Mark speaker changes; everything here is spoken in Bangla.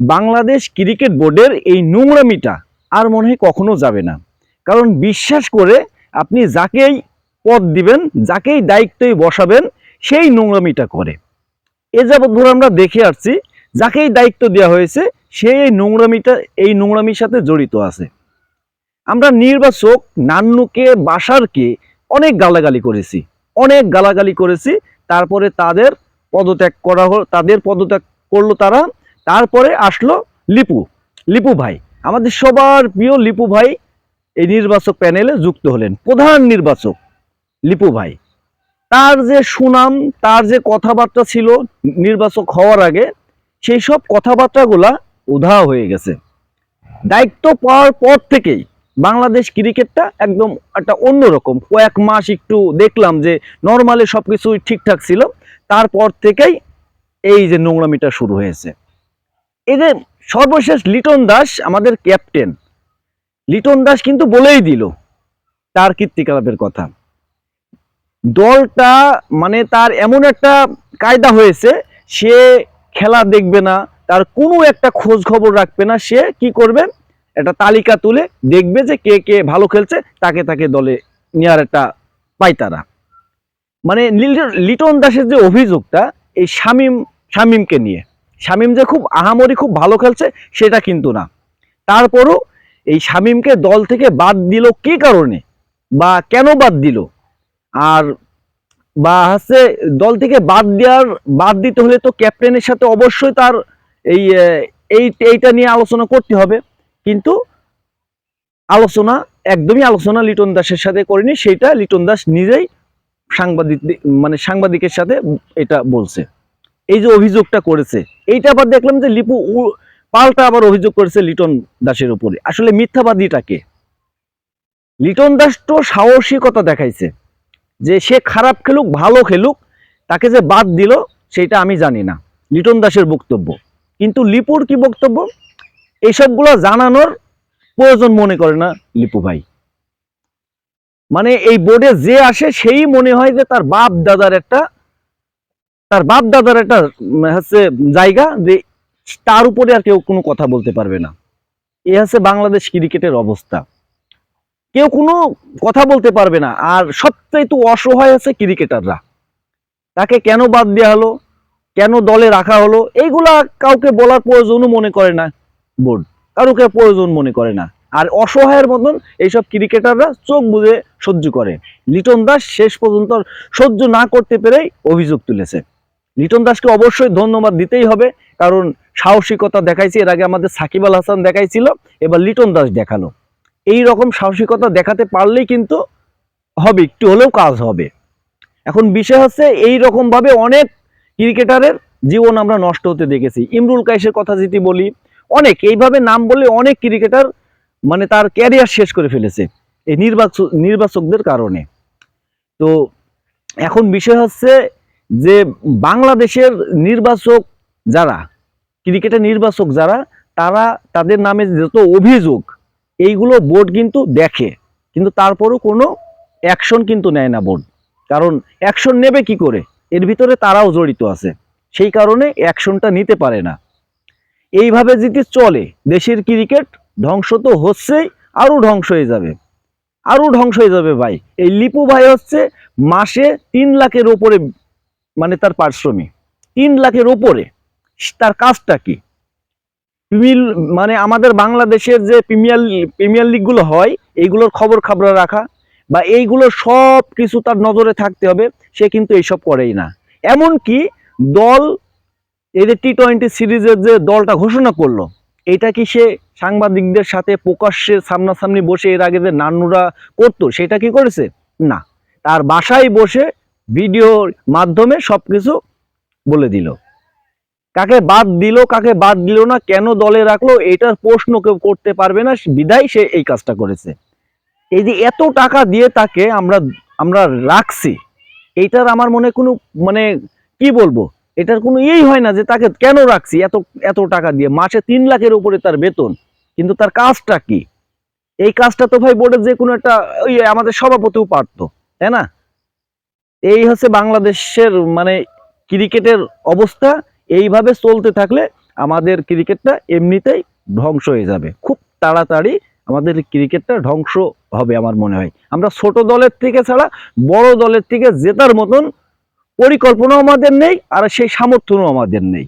Speaker 1: বাংলাদেশ ক্রিকেট বোর্ডের এই নোংরামিটা আর মনে হয় কখনো যাবে না। কারণ বিশ্বাস করে আপনি যাকেই পদ দিবেন, যাকেই দায়িত্বই বসাবেন, সেই নোংরামিটা করে। এ যাবৎ ধরে আমরা দেখে আসছি, যাকেই দায়িত্ব দেওয়া হয়েছে, সে এই নোংরামিটা, এই নোংরামির সাথে জড়িত আছে। আমরা নির্বাচক নান্নুকে, বাসারকে অনেক গালাগালি করেছি, অনেক গালাগালি করেছি, তারপরে তাদের পদত্যাগ করা হল, তাদের পদত্যাগ করল তারা তারপরে আসলো লিপু লিপু ভাই। আমাদের সবার প্রিয় লিপু ভাই এই নির্বাচক প্যানেলে যুক্ত হলেন, প্রধান নির্বাচক লিপু ভাই। তার যে সুনাম, তার যে কথাবার্তা ছিল নির্বাচক হওয়ার আগে, সেই সব কথাবার্তাগুলা উধা হয়ে গেছে। দায়িত্ব পাওয়ার পর থেকেই বাংলাদেশ ক্রিকেটটা একদম একটা অন্যরকম। কয়েক মাস একটু দেখলাম যে নর্মালি সব কিছুই ঠিকঠাক ছিল, তারপর থেকেই এই যে নোংরামিটা শুরু হয়েছে। যে সর্বশেষ লিটন দাস আমাদের ক্যাপ্টেন। লিটন দাস কিন্তু বলেই দিল তার কীর্তিকলাপের কথা। দলটা মানে তার এমন একটা কায়দা হয়েছে, সে খেলা দেখবে না, তার কোনো একটা খোঁজ খবর রাখবে না, সে কি করবে? একটা তালিকা তুলে দেখবে যে কে কে ভালো খেলছে, তাকে তাকে দলে নেওয়ার একটা পাইতারা মানে লিটন দাসের যে অভিযোগটা, এই শামিম, শামিমকে নিয়ে। শামিম যে খুব আহামরি খুব ভালো খেলছে, সেটা কিন্তু না। তারপরও এই শামিমকে দল থেকে বাদ দিল কি কারণে? বা কেন বাদ দিল? আর বা হচ্ছে দল থেকে বাদ দেওয়ার, বাদ দিতে হলে তো ক্যাপ্টেনের সাথে অবশ্যই তার এই এই, এইটা নিয়ে আলোচনা করতে হবে। কিন্তু আলোচনা, একদমই আলোচনা লিটন দাসের সাথে করেনি, সেটা লিটন দাস নিজেই সাংবাদিক মানে সাংবাদিকের সাথে এটা বলছে। এই যে অভিযোগটা করেছে, এইটা আবার দেখলাম যে লিপু পাল্টা আবার অভিযোগ করেছে লিটন দাসের উপরে। আসলে মিথ্যাবাদীটাকে লিটন দাস তো সাহসিকতা দেখাইছে, যে সে খারাপ খেলুক, ভালো খেলুক, তাকে যে বাদ দিল, সেটা আমি জানি না, লিটন দাসের বক্তব্য। কিন্তু লিপুর কি বক্তব্য? এইসবগুলো জানানোর প্রয়োজন মনে করে না লিপু ভাই। মানে এই বোর্ডে যে আসে, সেই মনে হয় যে তার বাপ দাদার একটা তার বাপ দাদার একটা হচ্ছে জায়গা যে তার উপরে আর কেউ কোনো কথা বলতে পারবে না। এ হচ্ছে বাংলাদেশ ক্রিকেটের অবস্থা। কেউ কোনো কথা বলতে পারবে না। আর সবচেয়ে তো অসহায় আছে ক্রিকেটাররা। তাকে কেন বাদ দেওয়া হলো? কেন দলে রাখা হলো? এইগুলা কাউকে বলার প্রয়োজনও মনে করে না বোর্ড। কারোকে প্রয়োজন মনে করে না। আর অসহায়ের মতন এইসব ক্রিকেটাররা চোখ বুঝে সহ্য করে। লিটন দাস শেষ পর্যন্ত সহ্য না করতে পেরেই অভিযোগ তুলেছে। লিটন দাসকে অবশ্যই ধন্যবাদ দিতেই হবে, কারণ সাহসিকতা দেখাইছে। এর আগে আমাদের সাকিব আল হাসান দেখাইছিল, এবার লিটন দাস দেখাল। এই রকম সাহসিকতা দেখাতে পারলেই কিন্তু হবে, একটু হলেও কাজ হবে। এখন বিষয় হচ্ছে, এই রকম ভাবে অনেক ক্রিকেটারের জীবন আমরা নষ্ট হতে দেখেছি। ইমরুল কাইসের কথা যদি বলি, অনেক, এইভাবে নাম বলে অনেক ক্রিকেটার মানে তার ক্যারিয়ার শেষ করে ফেলেছে, এই নির্বাচক নির্বাচকদের কারণে। তো এখন বিষয় হচ্ছে যে বাংলাদেশের নির্বাচক যারা, ক্রিকেটের নির্বাচক যারা, তারা তাদের নামে যত অভিযোগ, এইগুলো বোর্ড কিন্তু দেখে। কিন্তু তারপরও কোনো অ্যাকশন কিন্তু নেয় না বোর্ড। কারণ অ্যাকশন নেবে কি করে? এর ভিতরে তারাও জড়িত আছে। সেই কারণে অ্যাকশনটা নিতে পারে না। এইভাবে যদি চলে, দেশের ক্রিকেট ধ্বংস তো হচ্ছেই, আরও ধ্বংস হয়ে যাবে। আরও ধ্বংস হয়ে যাবে ভাই। এই লিপু ভাই হচ্ছে মাসে তিন লাখের ওপরে মানে তার পারিশ্রমিক। তিন লাখের ওপরে তার কাজটা কি? মানে আমাদের বাংলাদেশের যে প্রিমিয়ার প্রিমিয়ার লিগগুলো হয়, এইগুলোর খবর খাবরা রাখা বা এইগুলো সব কিছু তার নজরে থাকতে হবে, সে কিন্তু এইসব করেই না। এমনকি দল, এই যে টি টোয়েন্টি সিরিজের যে দলটা ঘোষণা করল, এটা কি সে সাংবাদিকদের সাথে প্রকাশ্যে সামনাসামনি বসে এর আগে যে নান্নুরা করতো, সেটা কি করেছে? না। তার বাসায় বসে ভিডিওর মাধ্যমে সবকিছু বলে দিল। কাকে বাদ দিল, কাকে বাদ দিল না, কেন দলে রাখল, এটার প্রশ্ন কেউ করতে পারবে না বিদায় সে এই কাজটা করেছে। এই যে এত টাকা দিয়ে তাকে আমরা আমরা রাখছি, এইটার আমার মনে কোনো মানে কি বলব, এটার কোনো ইয়েই হয় না যে তাকে কেন রাখছি, এত এত টাকা দিয়ে। মাসে তিন লাখের উপরে তার বেতন, কিন্তু তার কাজটা কি? এই কাজটা তো ভাই বোর্ডের যে কোনো একটা, ওই আমাদের সভাপতিও পারতো, তাই না? এই হচ্ছে বাংলাদেশের মানে ক্রিকেটের অবস্থা। এইভাবে চলতে থাকলে আমাদের ক্রিকেটটা এমনিতেই ধ্বংস হয়ে যাবে। খুব তাড়াতাড়ি আমাদের ক্রিকেটটা ধ্বংস হবে আমার মনে হয়। আমরা ছোট দলের থেকে ছাড়া বড় দলের থেকে জেতার মতন পরিকল্পনাও আমাদের নেই আর সেই সামর্থ্যও আমাদের নেই।